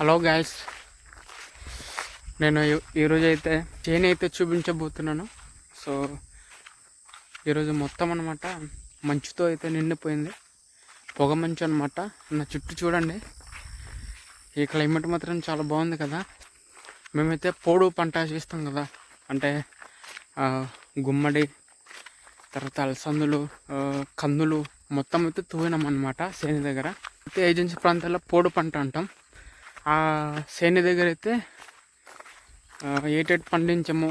Hello guys. నేను ఈ- ఈరోజు అయితే చేను అయితే చూపించబోతున్నాను. సో ఈరోజు మొత్తం అనమాట మంచుతో అయితే నిండిపోయింది. పొగ మంచు అనమాట నా చుట్టూ చూడండి. ఈ క్లైమేట్ మాత్రం చాలా బాగుంది కదా. మేమైతే పోడు పంట చేస్తాం కదా. అంటే గుమ్మడి తర్వాత అలసందులు కందులు మొత్తం అయితే తూవినాం అనమాట సేని దగ్గర. అయితే ఏజెన్సీ ప్రాంతాల్లో పోడు పంట అంటాం. ఆ సేని దగ్గర అయితే ఆ, ఏటేటి పండించము.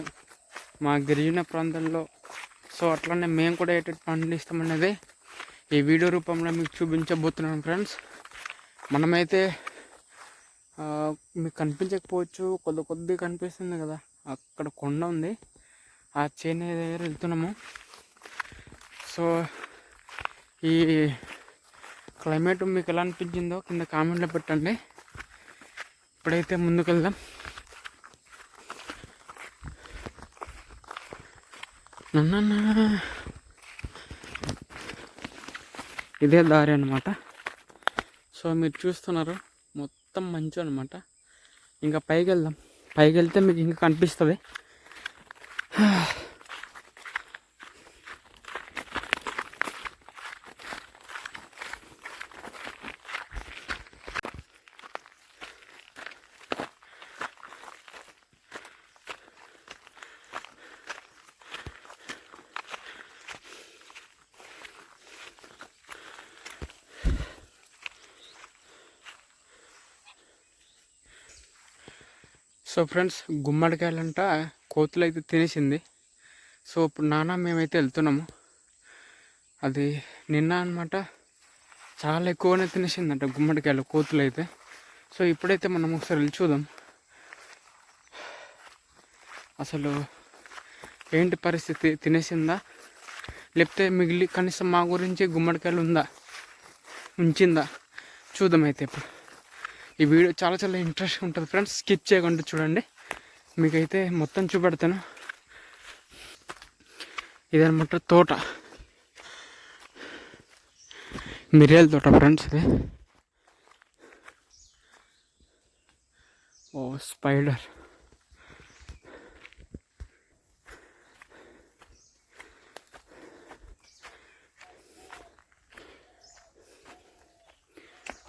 మా గిరిజన ప్రాంతంలో సో అట్లనే మేము కూడా ఏటేటి పండిస్తామనేది ఈ వీడియో రూపంలో మీకు చూపించబోతున్నాను ఫ్రెండ్స్. మనమైతే మీకు కనిపించకపోవచ్చు కొద్ది కొద్ది కనిపిస్తుంది కదా అక్కడ కొండ ఉంది. ఆ చేను దగ్గర వెళ్తున్నాము. సో ఈ క్లైమేట్ మీకు ఎలా అనిపించిందో కింద కామెంట్లో పెట్టండి. ఇప్పుడైతే ముందుకెళ్దాం. నన్నా ఇదే దారి అనమాట సో మీరు చూస్తున్నారు మొత్తం మంచు అనమాట ఇంకా పైకి వెళ్దాం పైకి వెళ్తే మీకు ఇంకా కనిపిస్తుంది. సో ఫ్రెండ్స్ గుమ్మడికాయలంట కోతులు అయితే తినేసింది. సో ఇప్పుడు నాన్న మేమైతే వెళ్తున్నాము. అది నిన్న అనమాట చాలా ఎక్కువనే తినేసిందంట గుమ్మడికాయలు కోతులు అయితే సో ఇప్పుడైతే మనం ఒకసారి వెళ్ళి చూద్దాం. అసలు ఏంటి పరిస్థితి? తినేసిందా? లేకపోతే మిగిలి కనీసం మా గురించి గుమ్మడికాయలు ఉందా? ఉంచిందా? చూద్దాం అయితే ఇప్పుడు. ఈ వీడియో చాలా చాలా ఇంట్రెస్ట్ ఉంటుంది ఫ్రెండ్స్ స్కిప్ చేయకుండా చూడండి. మీకైతే మొత్తం చూపెడతాను. ఇదనమాట తోట. మిరియాల తోట ఫ్రెండ్స్ ఇది. ఓ స్పైడర్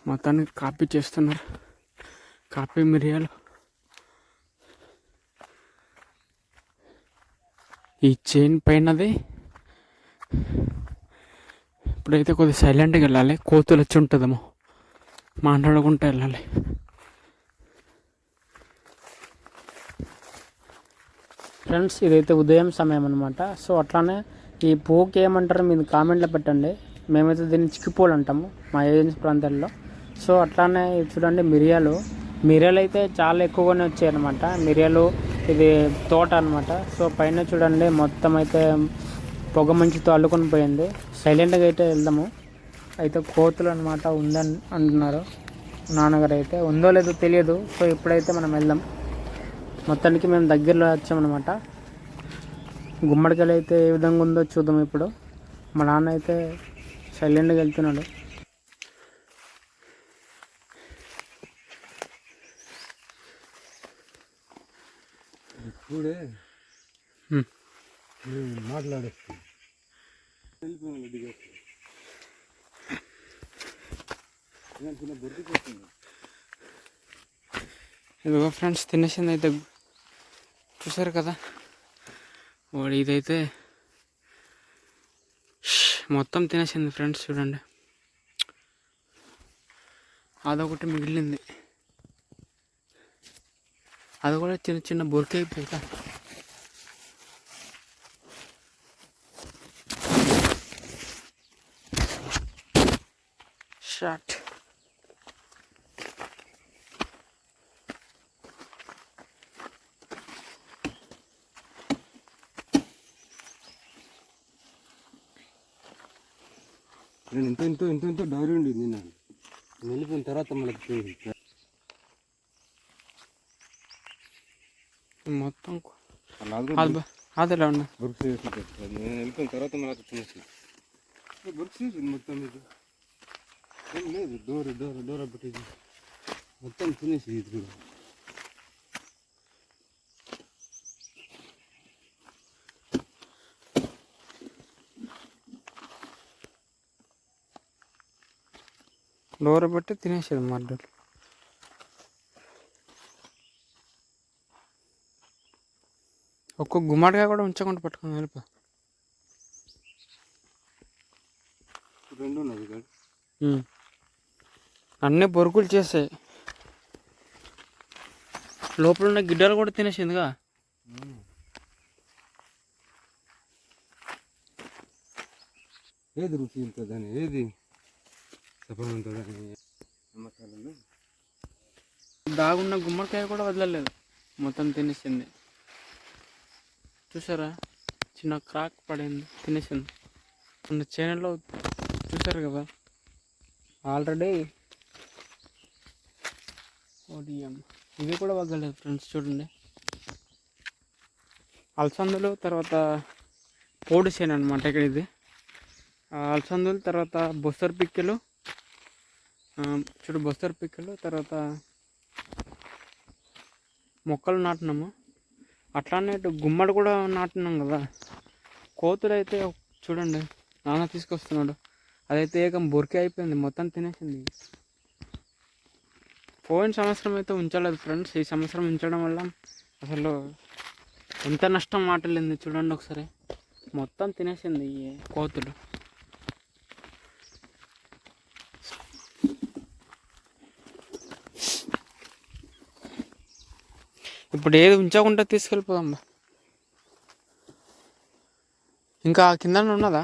మొత్తానికి కాపీ చేస్తున్నారు. కాపీ మిరియాలు. ఈ చైన్ పైనది ఇప్పుడైతే కొద్దిగా సైలెంట్గా వెళ్ళాలి. కోతులు వచ్చి ఉంటుందేమో. మాట్లాడుకుంటూ వెళ్ళాలి. ఫ్రెండ్స్ ఇదైతే ఉదయం సమయం అనమాట సో అట్లానే ఈ పూకి ఏమంటారో మీరు కామెంట్లో పెట్టండి. మేమైతే దీన్ని చిక్కిపోలు అంటాము మా ఏజెన్సీ ప్రాంతాల్లో. సో అట్లానే చూడండి మిరియాలు. మిరియాలు అయితే చాలా ఎక్కువగానే వచ్చాయి అనమాట మిరియాలు ఇది తోట అనమాట సో పైన చూడండి మొత్తం అయితే పొగ మంచుతో అల్లుకొని పోయింది. సైలెంట్గా అయితే వెళ్దాము. అయితే కోతులు అనమాట ఉందని అంటున్నారు. నాన్నగారు అయితే ఉందో లేదో తెలియదు. సో ఇప్పుడైతే మనం వెళ్దాం. మొత్తానికి మేము దగ్గరలో వచ్చామన్నమాట. గుమ్మడికాయలు అయితే ఏ విధంగా ఉందో చూద్దాం ఇప్పుడు. మా నాన్న అయితే సైలెంట్గా వెళ్తున్నాడు. ఇప్పుడే మాట్లాడేస్తాను ఇదిగో ఫ్రెండ్స్ తినేసింది అయితే చూసారు కదా? వాడు ఇదైతే మొత్తం తినేసింది ఫ్రెండ్స్ చూడండి. అదొకటి మిగిలింది. అది కూడా చిన్న చిన్న బొరికైపోతా షాట్ షార్ట్ ఇంత ఇంత ఇంత ఇంత డైరీ ఉండి నిన్న నేను వెళ్ళిపోయిన తర్వాత మళ్ళీ మొత్తం అదిలా ఉన్నా నేను వెళ్ళిపోయిన తర్వాత మళ్ళీ తినేసి బొరిసేసి మొత్తం ఇది? ఏం లేదు డోర్ డోర్ డోర్ పెట్టేసి మొత్తం తినేసి ఇది కూడా. డోర్ పెట్టి తినేసేది మడ్డలు ఒక్క గుమ్మడికాయ కూడా ఉంచకుండా పట్టుకొని వెళ్ళిపో. రెండు ఉన్నది. అన్నీ బొరుకులు చేసాయి. లోపల ఉన్న గిడ్డలు కూడా తినేసిందిగా. ఏది రుచి ఉంటుందని ఏది? నమ్మకాలు దాగున్న గుమ్మడికాయ కూడా వదలలేదు. మొత్తం తినేసింది. చూసారా? చిన్న క్రాక్ పడింది. తినేసింది మన చేనులో చూసారు కదా? ఆల్రెడీ ఓడిఎం ఇవి కూడా వగ్గలేదు ఫ్రెండ్స్ చూడండి. అలసందులు తర్వాత పోడు చేను అనమాట ఇక్కడ ఇది. ఆ అలసందులు తర్వాత బొస్తరు పిక్కలు. చూడు బొస్తరు పిక్కలు తర్వాత మొక్కలు నాటినాము. అట్లానే ఇటు గుమ్మడి కూడా నాటినాం కదా. కోతులు అయితే చూడండి నాన్న తీసుకొస్తున్నాడు. అదైతే ఏకం బొరికే అయిపోయింది మొత్తం తినేసింది. పోయిన సంవత్సరం అయితే ఉంచలేదు ఫ్రెండ్స్. ఈ సంవత్సరం ఉంచడం వల్ల అసలు ఎంత నష్టం మాటలేదు చూడండి ఒకసారి. మొత్తం తినేసింది ఈ కోతులు. ఇప్పుడు ఏది ఉంచకుండా తీసుకెళ్ళిపోదమ్మా. ఇంకా ఆ కింద ఉన్నదా?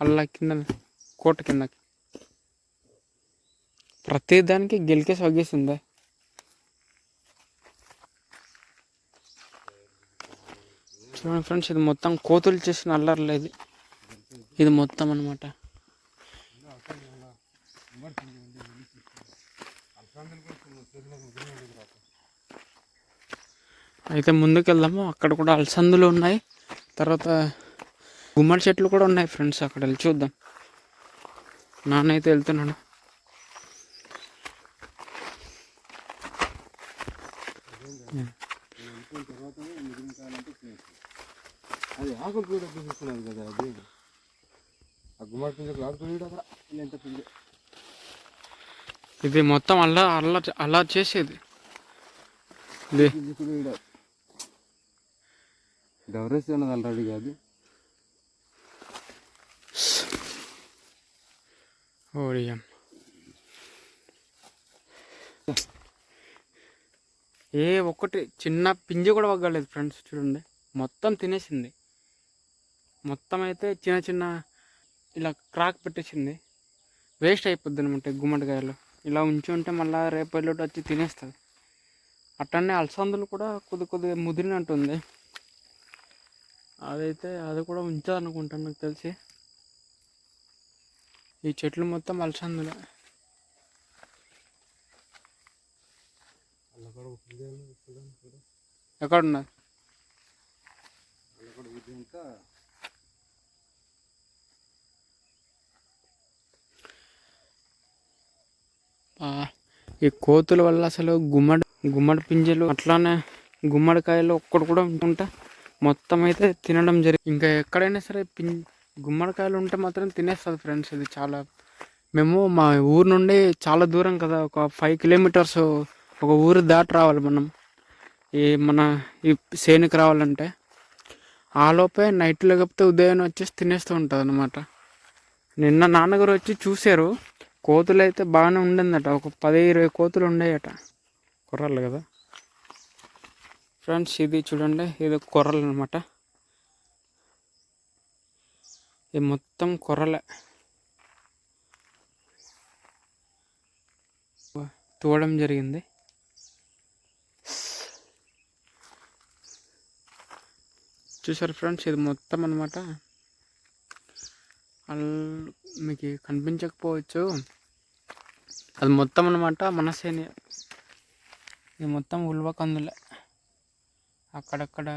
అలా కింద కోట కిందకి. ప్రతి దానికి గెలికేసి వగ్గేసిందా చూడండి ఫ్రెండ్స్ ఇది మొత్తం కోతులు చేసిన అల్లర్లేదు ఇది ఇది మొత్తం అనమాట అయితే ముందుకు వెళ్దాము అక్కడ కూడా అలసందులు ఉన్నాయి. తర్వాత గుమ్మడి చెట్లు కూడా ఉన్నాయి ఫ్రెండ్స్. అక్కడ వెళ్ళి చూద్దాం. నాన్న అయితే వెళ్తున్నాడు. అది ఆకులు కూడా కదా అది. ఆ గుమ్మడి పింజకు ఆకులు కూడా అక్కడ ఎంత పింజ ఇది మొత్తం అలా అలా అలా చేసేది. ఇది ఉన్నది ఆల్రెడీ కాదు. ఓడియం ఏ ఒక్కటి చిన్న పింజి కూడా వగ్గలేదు ఫ్రెండ్స్ చూడండి. మొత్తం తినేసింది. మొత్తం అయితే చిన్న చిన్న ఇలా క్రాక్ పెట్టేసింది. వేస్ట్ అయిపోద్ది అనమాట గుమ్మడికాయలు. ఇలా ఉంచి ఉంటే మళ్ళీ రేపు ఎల్లుండి వచ్చి తినేస్తుంది. అట్టనే అలసందులు కూడా కొద్ది కొద్దిగా ముదిరినట్టుంది. అదైతే అది కూడా ఉంచదనుకుంటాను నాకు తెలిసి. ఈ చెట్లు మొత్తం అలసందులే. అలా ఎక్కడున్నది ఆ, ఈ కోతుల వల్ల అసలు గుమ్మడి గుమ్మడి పింజలు అట్లానే గుమ్మడికాయలు ఒక్కటి కూడా ఉంటే మొత్తం అయితే తినడం జరిగింది ఇంకా ఎక్కడైనా సరే పిం గుమ్మడికాయలు ఉంటే మాత్రం తినేస్తుంది ఫ్రెండ్స్ ఇది చాలా. మేము మా ఊరు నుండి చాలా దూరం కదా ఒక ఫైవ్ కిలోమీటర్స్ ఒక ఊరు దాటి రావాలి మనం. ఈ మన ఈ సేనుకి రావాలంటే. ఆ లోపే నైట్ లేకపోతే ఉదయం వచ్చేసి తినేస్తూ ఉంటుంది అనమాట నిన్న నాన్నగారు వచ్చి చూశారు కోతులు అయితే బాగానే ఉండిందట ఒక పది ఇరవై కోతులు ఉండేయట. కుర్రాళ్ళు కదా? ఫ్రెండ్స్ ఇది చూడండి ఇది కొర్రలు అనమాట ఇది మొత్తం కొర్రలే. తోడడం జరిగింది. చూసారు ఫ్రెండ్స్ ఇది మొత్తం అనమాట మీకు కనిపించకపోవచ్చు. అది మొత్తం అనమాట మనసేని. ఇది మొత్తం ఉల్వ కందులే అక్కడక్కడ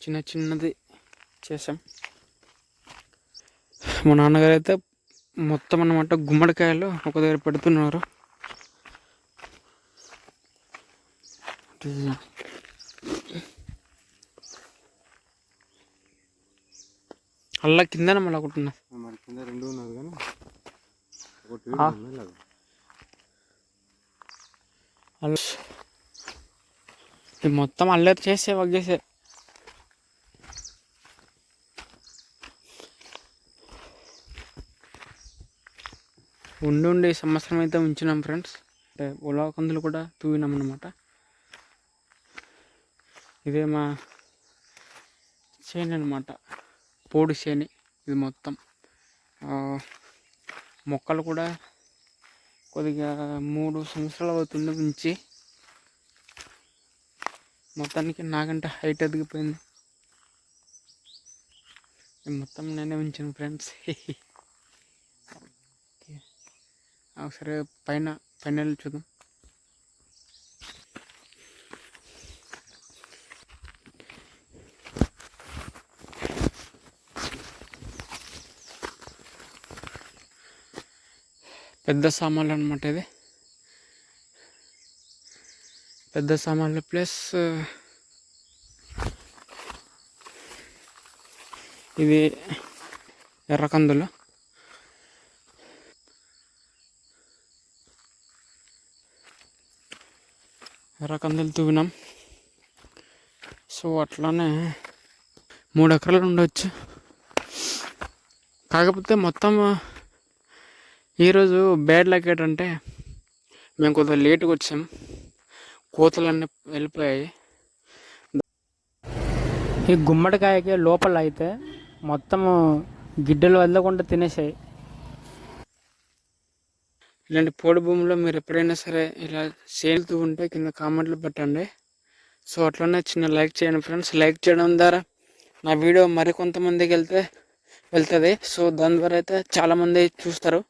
చిన్న చిన్నది చేసాం మా నాన్నగారు అయితే మొత్తం అన్నమాట గుమ్మడికాయలు ఒక దగ్గర పెడుతున్నారు. అల్ల కిందన మళ్ళీ ఒకటి ఉన్నది. కింద రెండు ఉన్నారు కానీ ఒకటి ఆ. ఇది మొత్తం అల్లరి చేసే వగ్గేసే. ఉండి ఉండి సంవత్సరం అయితే ఉంచినాం ఫ్రెండ్స్. అంటే ఉలవ కందులు కూడా తూవినాం అనమాట ఇదే మా చేను అనమాట పోడు చేని ఇది మొత్తం. మొక్కలు కూడా కొద్దిగా మూడు సంవత్సరాలు అవుతుంది ఉంచి మొత్తానికి నాకంటే హైట్ ఎదిగిపోయింది మొత్తం నేనే ఉంచాను ఫ్రెండ్స్. ఒకసారి పైన పైన వెళ్ళి చూద్దాం. పెద్ద సామాన్లు అనమాట ఇది. పెద్ద సామాన్లు ప్లస్ ఇది ఎర్రకందులు ఎర్రకందులు తూవినాం సో అట్లానే మూడు ఎకరాలు ఉండవచ్చు కాకపోతే మొత్తం ఈరోజు బ్యాడ్ లక్ ఏంటంటే మేము కొద్దిగా లేట్గా వచ్చాం. కోతలన్నీ వెళ్ళిపోయాయి. ఈ గుమ్మడికాయకి లోపల అయితే మొత్తము గిడ్డలు వదలకుండా తినేసాయి. ఇలాంటి పోడు భూమిలో మీరు ఎప్పుడైనా సరే ఇలా చేలుతూ ఉంటే కింద కామెంట్లు పెట్టండి. సో అట్లనే చిన్న లైక్ చేయండి ఫ్రెండ్స్. లైక్ చేయడం ద్వారా నా వీడియో మరికొంతమందికి వెళ్తే వెళ్తుంది. సో దాని ద్వారా అయితే చాలామంది చూస్తారు.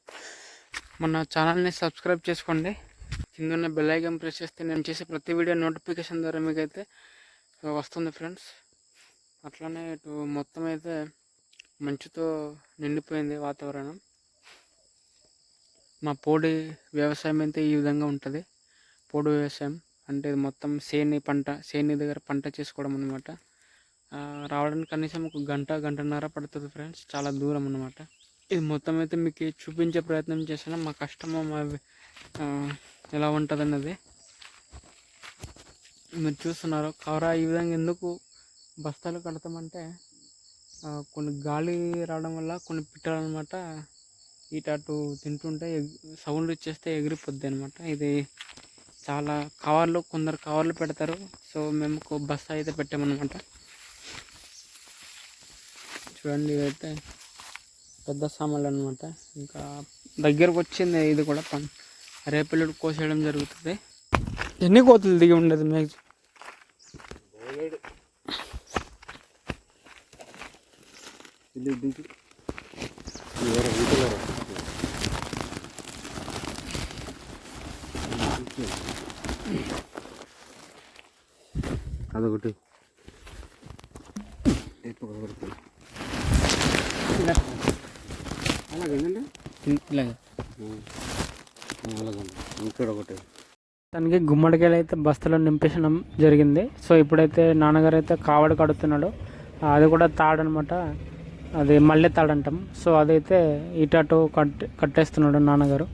మన ఛానల్ని సబ్స్క్రైబ్ చేసుకోండి. కింద ఉన్న బెల్ ఐకాన్ ప్రెస్ చేస్తే నేను చేసే ప్రతి వీడియో నోటిఫికేషన్ ద్వారా మీకు అయితే వస్తుంది ఫ్రెండ్స్ అట్లానే ఇటు మొత్తం అయితే మంచుతో నిండిపోయింది వాతావరణం. మా పోడి వ్యవసాయం అయితే ఈ విధంగా ఉంటుంది. పోడు వ్యవసాయం అంటే ఇది మొత్తం సేని పంట సేని దగ్గర పంట చేసుకోవడం అనమాట రావడానికి కనీసం ఒక గంట గంటన్నర పడుతుంది ఫ్రెండ్స్ చాలా దూరం అనమాట ఇది మొత్తం అయితే మీకు చూపించే ప్రయత్నం చేసినా మా కష్టము మా ఎలా ఉంటుంది అన్నది మీరు చూస్తున్నారు కవరా ఈ విధంగా ఎందుకు బస్తాలు కడతామంటే కొన్ని గాలి రావడం వల్ల కొన్ని పిట్టలు అనమాట ఇటు అటు తింటుంటే సౌండ్ ఇచ్చేస్తే ఎగిరిపోద్ది అనమాట ఇది చాలా కవర్లు కొందరు కవర్లు పెడతారు. సో మేము బస్తా అయితే పెట్టామన్నమాట. చూడండి ఇదైతే పెద్ద సామాన్లు అనమాట ఇంకా దగ్గరకు వచ్చింది ఇది కూడా పని రేపెల్లుడు కోసేయడం జరుగుతుంది. ఎన్ని కోతులు దిగి ఉండదు మ్యాక్సిమం అదొకటి. ఇలాగ. ఇక్కడ ఒకటి. తనకి గుమ్మడికాయలు అయితే బస్తాలో నింపేసడం జరిగింది. సో ఇప్పుడైతే నాన్నగారు అయితే కావడి కడుతున్నాడు. అది కూడా తాడనమాట. అది మల్లె తాడు అంటాం సో అదైతే ఇటు కట్ కట్టేస్తున్నాడు నాన్నగారు.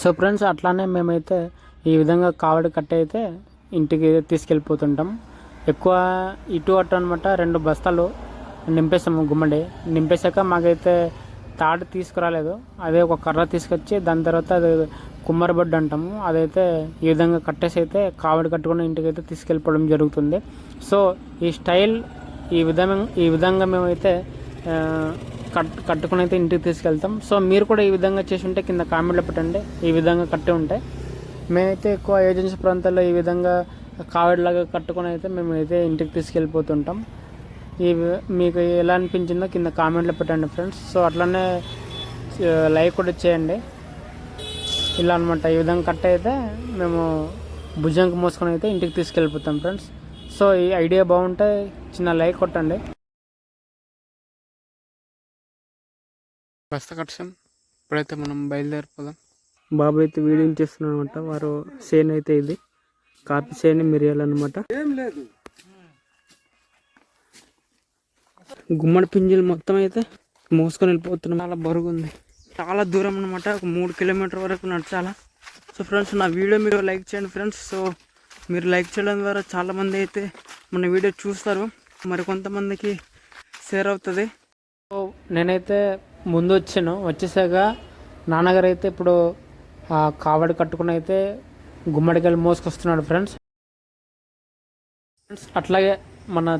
సో ఫ్రెండ్స్ అట్లానే మేమైతే ఈ విధంగా కావడి కట్టి అయితే ఇంటికి తీసుకెళ్ళిపోతుంటాం. ఎక్కువ ఇటు అటు అనమాట రెండు బస్తాలు నింపేసాము గుమ్మడి. నింపేశాక మాకైతే తాడు తీసుకురాలేదు. అదే ఒక కర్ర తీసుకొచ్చి దాని తర్వాత అది కుమ్మరబడ్డ అంటాము. అదైతే ఈ విధంగా కట్టేసి అయితే కావడి కట్టుకుని ఇంటికి అయితే తీసుకెళ్ళిపోవడం జరుగుతుంది. సో ఈ స్టైల్ ఈ విధంగా ఈ విధంగా మేమైతే కట్ కట్టుకుని అయితే ఇంటికి తీసుకెళ్తాం. సో మీరు కూడా ఈ విధంగా చేసి ఉంటే కింద కామెంట్లో పెట్టండి. ఈ విధంగా కట్టి ఉంటే. మేమైతే ఎక్కువ ఏజెన్సీ ప్రాంతాల్లో ఈ విధంగా కావడిలాగా కట్టుకొని అయితే మేము అయితే ఇంటికి తీసుకెళ్ళిపోతుంటాం. ఈ మీకు ఎలా అనిపించిందో కింద కామెంట్లో పెట్టండి ఫ్రెండ్స్. సో అట్లనే లైక్ కూడా చేయండి. ఇలా అనమాట ఈ విధంగా కట్ అయితే మేము భుజంకి మోసుకొని అయితే ఇంటికి తీసుకెళ్ళిపోతాం ఫ్రెండ్స్. సో ఈ ఐడియా బాగుంటే చిన్న లైక్ కొట్టండి. బస్త కట్టాం. ఇప్పుడైతే మనం బయలుదేరిపోదాం. బాబు అయితే వీడియో చేస్తున్నాడు అనమాట వారు సేన్ అయితే ఇది. కాపీ సేన్ మిరియాలన్నమాట ఏం లేదు. గుమ్మడి పింజలు మొత్తం అయితే మోసుకొని వెళ్ళిపోతున్నాం. చాలా బరువు ఉంది చాలా దూరం అనమాట ఒక మూడు కిలోమీటర్ వరకు నడచాలా. సో ఫ్రెండ్స్ నా వీడియో మీరు లైక్ చేయండి ఫ్రెండ్స్. సో మీరు లైక్ చేయడం ద్వారా చాలామంది అయితే మన వీడియో చూస్తారు. మరి కొంతమందికి షేర్ అవుతుంది. సో నేనైతే ముందు వచ్చాను. వచ్చేసాక నాన్నగారు అయితే ఇప్పుడు ఆ కావడి కట్టుకుని అయితే గుమ్మడికాయలు మోసుకొస్తున్నాడు ఫ్రెండ్స్. ఫ్రెండ్స్ అట్లాగే మన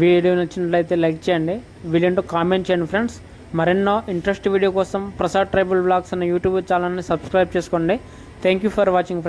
వీడియో నచ్చినట్లయితే లైక్ చేయండి. వీడియో కామెంట్ చేయండి ఫ్రెండ్స్. మరెన్నో ఇంట్రెస్ట్ వీడియో కోసం ప్రసాద్ ట్రైబల్ బ్లాగ్స్ అన్న యూట్యూబ్ ఛానల్ని సబ్స్క్రైబ్ చేసుకోండి. Thank you for watching